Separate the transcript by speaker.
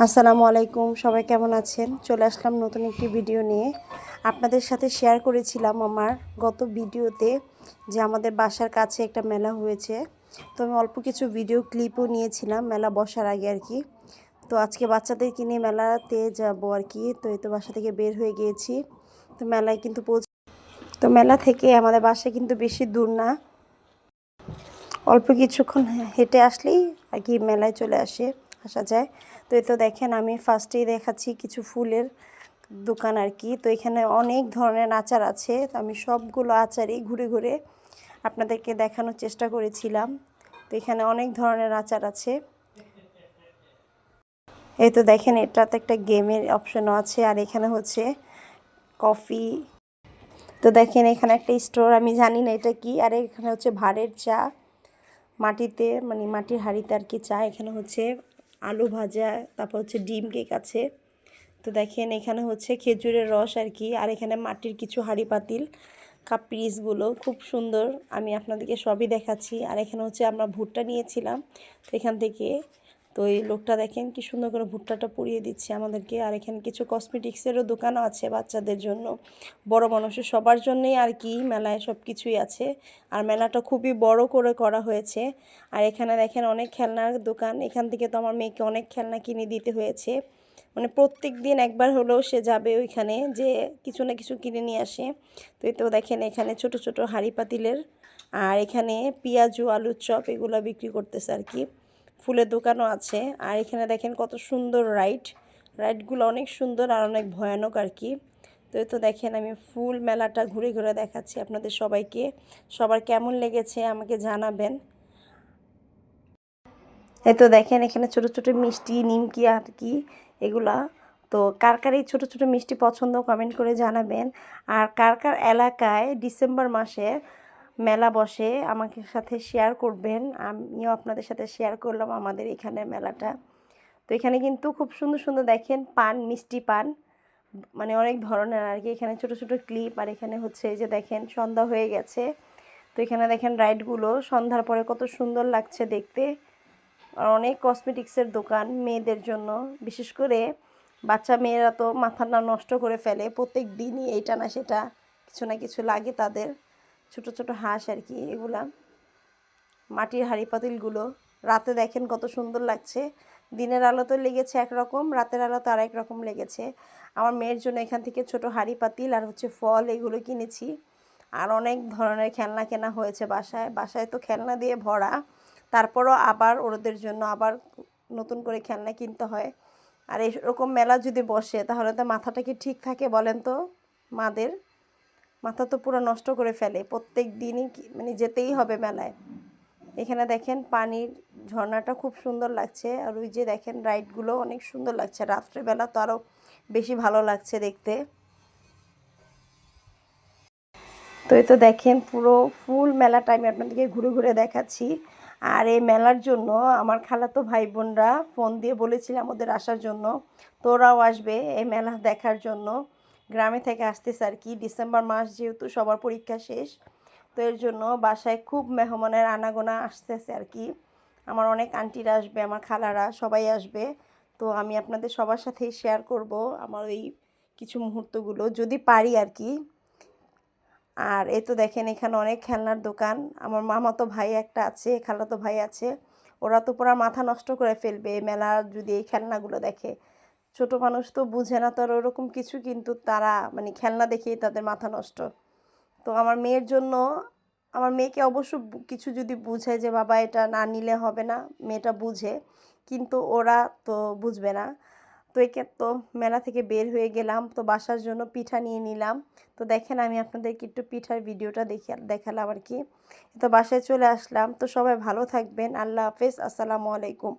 Speaker 1: আসসালামু আলাইকুম, সবাই কেমন আছেন? চলে আসলাম নতুন একটি ভিডিও নিয়ে। আপনাদের সাথে শেয়ার করেছিলাম আমার গত ভিডিওতে যে আমাদের বাসার কাছে একটা মেলা হয়েছে। তো আমি অল্প কিছু ভিডিও ক্লিপও নিয়েছিলাম, মেলা বসার আগে আর কি। তো আজকে বাচ্চাদেরকে নিয়ে মেলাতে যাব আর কি। তো এই তো বাসা থেকে বের হয়ে গিয়েছি। তো মেলায় কিন্তু পৌঁছ তো মেলা থেকে আমাদের বাসা কিন্তু বেশি দূর না। অল্প কিছুক্ষণ হেঁটে আসলেই আর কি মেলায় চলে আসে। আসা যায়। তো এই তো দেখেন আমি ফার্স্টেই দেখাচ্ছি কিছু ফুলের দোকান আর কি। তো এখানে অনেক ধরনের আচার আছে। তো আমি সবগুলো আচারই ঘুরে ঘুরে আপনাদেরকে দেখানোর চেষ্টা করেছিলাম। তো এখানে অনেক ধরনের আচার আছে। এই তো দেখেন, এটাতে একটা গেমের অপশনও আছে। আর এখানে হচ্ছে কফি তো দেখেন, এখানে একটা স্টোর আমি জানি না এটা কি। আর এখানে হচ্ছে ভাড়ের চা। মাটিতে মানে মাটির হাঁড়িতে আর কি চা। এখানে হচ্ছে আলু ভাজা, তারপর হচ্ছে ডিম কেক আছে। তো দেখেন, এখানে হচ্ছে খেজুরের রস আর কি, আর এখানে মাটির কিছু হাঁড়ি পাতিল, কাপ পিসগুলো খুব সুন্দর। আমি আপনাদেরকে সবই দেখাচ্ছি। আর এখানে হচ্ছে আমরা ভুট্টা নিয়েছিলাম, তো এখান থেকে তো এই লোকটা দেখেন কি সুন্দর করে ভুট্টাটা পুড়িয়ে দিচ্ছে আমাদেরকে। আর এখানে কিছু কসমেটিক্সেরও দোকানও আছে বাচ্চাদের জন্য। বড় মানুষের সবার জন্যই আর কি মেলায় সব কিছুই আছে। আর মেলাটা খুবই বড় করে করা হয়েছে। আর এখানে দেখেন অনেক খেলনার দোকান। এখান থেকে তো আমার মেয়েকে অনেক খেলনা কিনে দিতে হয়েছে। মানে প্রত্যেক দিন একবার হলেও সে যাবে ওইখানে যে কিছু না কিছু কিনে নিয়ে আসে। তো তো দেখেন এখানে ছোট ছোট হাঁড়ি পাতিলের আর এখানে পেঁয়াজু, আলুর চপ এগুলো বিক্রি করতেছে আর কি। ফুলের দোকানও আছে। আর এখানে দেখেন কত সুন্দর রাইড রাইডগুলো অনেক সুন্দর আর অনেক ভয়ানক আর কি। তো তো দেখেন আমি ফুল মেলাটা ঘুরে ঘুরে দেখাচ্ছি আপনাদের সবাইকে। সবার কেমন লেগেছে আমাকে জানাবেন। এই তো দেখেন এখানে ছোট ছোট মিষ্টি, নিমকি আর কি এগুলা। তো কার কার এই ছোটো ছোটো মিষ্টি পছন্দ কমেন্ট করে জানাবেন। আর কার কার এলাকায় ডিসেম্বর মাসে মেলা বসে আমাকে সাথে শেয়ার করবেন। আমিও আপনাদের সাথে শেয়ার করলাম আমাদের এখানে মেলাটা। তো এখানে কিন্তু খুব সুন্দর সুন্দর দেখেন পান, মিষ্টি পান মানে অনেক ধরনের আর কি। এখানে ছোট ছোট ক্লিপ আর এখানে হচ্ছে যে দেখেন সন্ধ্যা হয়ে গেছে। তো এখানে দেখেন রাইডগুলো সন্ধ্যার পরে কত সুন্দর লাগছে দেখতে। আর অনেক কসমেটিক্সের দোকান মেয়েদের জন্য। বিশেষ করে বাচ্চা মেয়েরা তো মাথা না নষ্ট করে ফেলে। প্রত্যেক দিনই এইটা না সেটা, কিছু না কিছু লাগে তাদের। ছোট ছোট হাঁস আর কি, এগুলা। মাটির হাঁড়ি পাতিলগুলো রাতে দেখেন কত সুন্দর লাগছে। দিনের আলো তো লেগেছে একরকম, রাতের আলো তো আরেক রকম লেগেছে। আমার মেয়ের জন্য এখান থেকে ছোট হাঁড়ি পাতিল আর হচ্ছে ফল এগুলো কিনেছি। আর অনেক ধরনের খেলনা কেনা হয়েছে বাসায়। বাসায় তো খেলনা দিয়ে ভরা। তারপরও আবার ওদের জন্য আবার নতুন করে খেলনা কিনতে হয়। আর এরকম মেলা যদি বসে, তাহলে তো মাথাটা কি ঠিক থাকে বলেন তো মাদের? মাথা তো পুরো নষ্ট করে ফেলে। প্রত্যেক দিনই মানে যেতেই হবে মেলায়। এখানে দেখেন পানির ঝর্ণাটা খুব সুন্দর লাগছে। আর ওই যে দেখেন রাইডগুলো অনেক সুন্দর লাগছে। রাত্রেবেলা তো আরও বেশি ভালো লাগছে দেখতে। তো এই তো দেখেন পুরো ফুল মেলাটা আমি আপনাদেরকে ঘুরে ঘুরে দেখাচ্ছি। আর এই মেলার জন্য আমার খালাতো ভাই বোনরা ফোন দিয়ে বলেছিলাম ওদের আসার জন্য। তোরাও আসবে এই মেলা দেখার জন্য। গ্রামে থেকে আসতেছে আর কি। ডিসেম্বর মাস যেহেতু সবার পরীক্ষা শেষ, তো এর জন্য বাসায় খুব মেহমানের আনাগোনা আসতেছে আর কি। আমার অনেক আন্টিরা আসবে, আমার খালারা সবাই আসবে। তো আমি আপনাদের সবার সাথেই শেয়ার করব আমার ওই কিছু মুহূর্তগুলো, যদি পারি আর কি। আর এ তো দেখেন, এখানে অনেক খেলনার দোকান। আমার মামা তো ভাই একটা আছে, খালাতো ভাই আছে। ওরা তো পুরো মাথা নষ্ট করে ফেলবে মেলা যদি এই খেলনাগুলো দেখে। ছোট মানুষ তো বুঝে না, তো ওরকম কিছু কিন্তু তারা মানে খেলনা দেখেই তাদের মাথা নষ্ট। তো আমার মেয়ের জন্য, আমার মেয়েকে অবশ্য কিছু যদি বুঝে যে বাবা এটা না নিলে হবে না, মেয়েটা বুঝে, কিন্তু ওরা তো বুঝবে না। তো একে তো মেলা থেকে বের হয়ে গেলাম, তো বাসার জন্য পিঠা নিয়ে নিলাম। তো দেখেন আমি আপনাদেরকে একটু পিঠার ভিডিওটা দেখে, দেখালাম আর কি। তো বাসায় চলে আসলাম। তো সবাই ভালো থাকবেন। আল্লাহ হাফেজ। আসসালামু আলাইকুম।